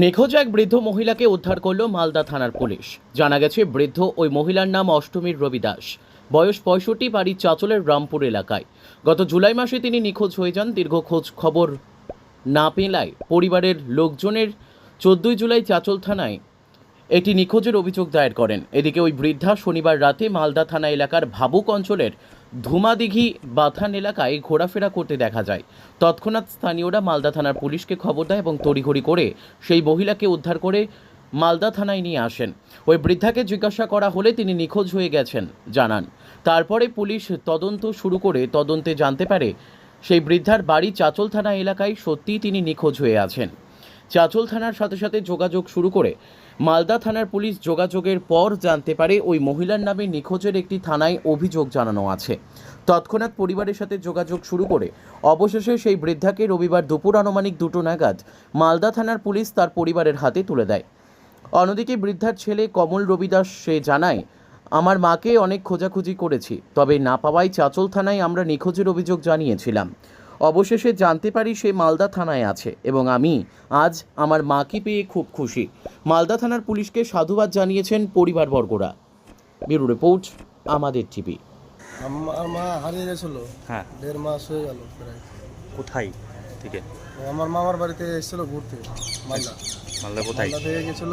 নিখোঁজ এক বৃদ্ধ মহিলাকে উদ্ধার করল মালদা থানার পুলিশ। জানা গেছে, বৃদ্ধ ওই মহিলার নাম অষ্টমীর রবিদাস। বয়স পঁয়ষট্টি, বাড়ি চাঁচলের রামপুর এলাকায়। গত জুলাই মাসে তিনি নিখোঁজ হয়ে যান। দীর্ঘ খোঁজ খবর না পেলায় পরিবারের লোকজনের। চোদ্দই জুলাই চাঁচল থানায় একটি নিখোঁজের অভিযোগ দায়ের করেন। এদিকে ওই বৃদ্ধা শনিবার রাতে মালদা থানা এলাকার ভাবুক অঞ্চলের ধুমাদিঘি বাথান এলাকায় ঘোরাফেরা করতে দেখা যায়। তৎক্ষণাৎ স্থানীয়রা মালদা থানার পুলিশকে খবর দেয় এবং তড়িঘড়ি করে সেই মহিলাকে উদ্ধার করে মালদা থানায় নিয়ে আসেন। ওই বৃদ্ধাকে জিজ্ঞাসা করা হলে তিনি নিখোঁজ হয়ে গেছেন, জানান। তারপরে পুলিশ তদন্ত শুরু করে তদন্তে জানতে পারে, সেই বৃদ্ধার বাড়ি চাচল থানা এলাকায় সত্যিই তিনি নিখোঁজ হয়ে আছেন। চাচল থানার সাথে সাথে যোগাযোগ শুরু করে মালদা থানার পুলিশ যোগাযোগের পর জানতে পারে ওই মহিলার নামে নিখোঁজের একটি থানায় অভিযোগ জানানো আছে। তৎক্ষণাৎ পরিবারের সাথে যোগাযোগ শুরু করে অবশেষে সেই বৃদ্ধাকে রবিবার দুপুর আনুমানিক দুটো নাগাদ মালদা থানার পুলিশ তার পরিবারের হাতে তুলে দেয়। অন্যদিকে বৃদ্ধার ছেলে কমল রবিদাস সে জানায়, আমার মাকে অনেক খোঁজাখুঁজি করেছি, তবে না পাওয়ায় চাচল থানায় আমরা নিখোঁজের অভিযোগ জানিয়েছিলাম। অবশেষে জানতে পারি সে মালদা থানায় আছে এবং আমি আজ আমার মাকে পেয়ে খুব খুশি। মালদা থানার পুলিশকে সাধুবাদ জানিয়েছেন পরিবারবর্গরা। ব্যুরো রিপোর্ট আমাদের টিভি। আমার মা হারিয়ে গেছিল। হ্যাঁ। দেড় মাস হয়ে গেল প্রায়। কোথায় থেকে? আমার মামার বাড়িতে এসেছিল ঘুরতে মালদা। মালদা কোথায়? মালদা থেকে গেছিল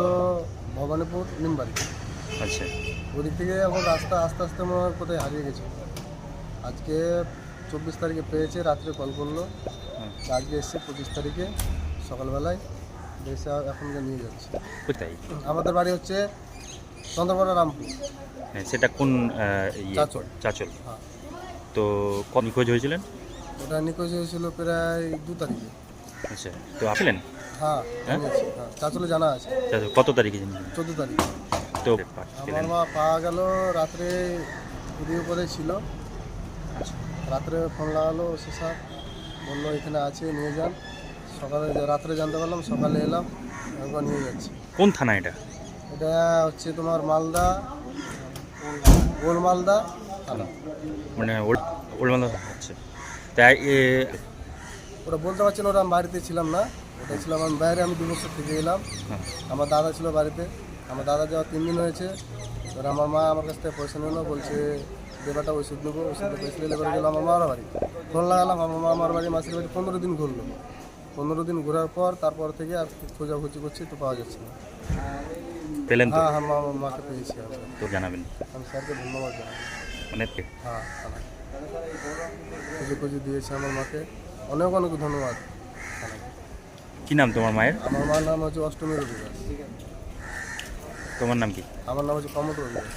ভবানীপুর নিমবাড়ি। আচ্ছা। ওদিক থেকে এখন রাস্তা আস্তে আস্তে মনে হয় কোথায় হারিয়ে গেছে। আজকে চব্বিশ তারিখে পেয়েছে রাত্রে কল করল। হুম। আজকে এসছে পঁচিশ তারিখে সকালবেলায়। এসে এখন নিয়ে যাচ্ছে। কোথায়? আমাদের বাড়ি হচ্ছে চন্দ্রপাড়া রামপুর। হ্যাঁ সেটা কোন ইয়ে? চাচল। হ্যাঁ। তো কত নিখোঁজ হয়েছিলেন? ওটা নিখোঁজ হয়েছিল প্রায় দু তারিখে। আচ্ছা তো আসলেন? হ্যাঁ হ্যাঁ? হ্যাঁ চাচলে জানা আছে। কত তারিখে জেনেছেন? চোদ্দ তারিখ। তো আমার মা পাওয়া গেল রাত্রে ছিল। রাত্রে ফোন লাগালো সে স্যার বলল এখানে আছে নিয়ে যান। সকালে রাত্রে জানতে পারলাম সকালে এলাম একবার নিয়ে যাচ্ছি। কোন থানা এটা? এটা হচ্ছে তোমার মালদা গোল মালদা থানা। মানে ওল- ওলমালদা আচ্ছা। তাই ওরা বলতে পারছি না ওরা আমি বাড়িতে ছিলাম না। ওটা ছিলাম আমি বাইরে আমি দু বছর থেকে এলাম। হ্যাঁ, আমার দাদা ছিল বাড়িতে। আমার দাদা যাওয়া তিন দিন হয়েছে। এবার আমার মা আমার কাছ থেকে পয়সা নিল বলছে দেবাটা ওষুধ নেব ওষুধ পয়সা নিলে করে গেলো আমার মার বাড়ি ফোন লাগালাম আমার মা আমার বাড়ি মাসির বাড়ি পনেরো দিন ঘুরলো পনেরো দিন ঘোরার পর তারপর থেকে আর খোঁজাখুঁজি করছি তো পাওয়া যাচ্ছে না পেলেন হ্যাঁ হ্যাঁ মা মাকে পেয়েছি তো জানাবেন আমি স্যারকে ধন্যবাদ জানাই মানে হ্যাঁ হ্যাঁ খুঁজে খুঁজে দিয়েছে আমার মাকে অনেক অনেক ধন্যবাদ কি নাম তোমার মায়ের আমার মার নাম হচ্ছে অষ্টমী রবিদাস তোমার নাম কি আমার নাম হচ্ছে কমল রবি দাস।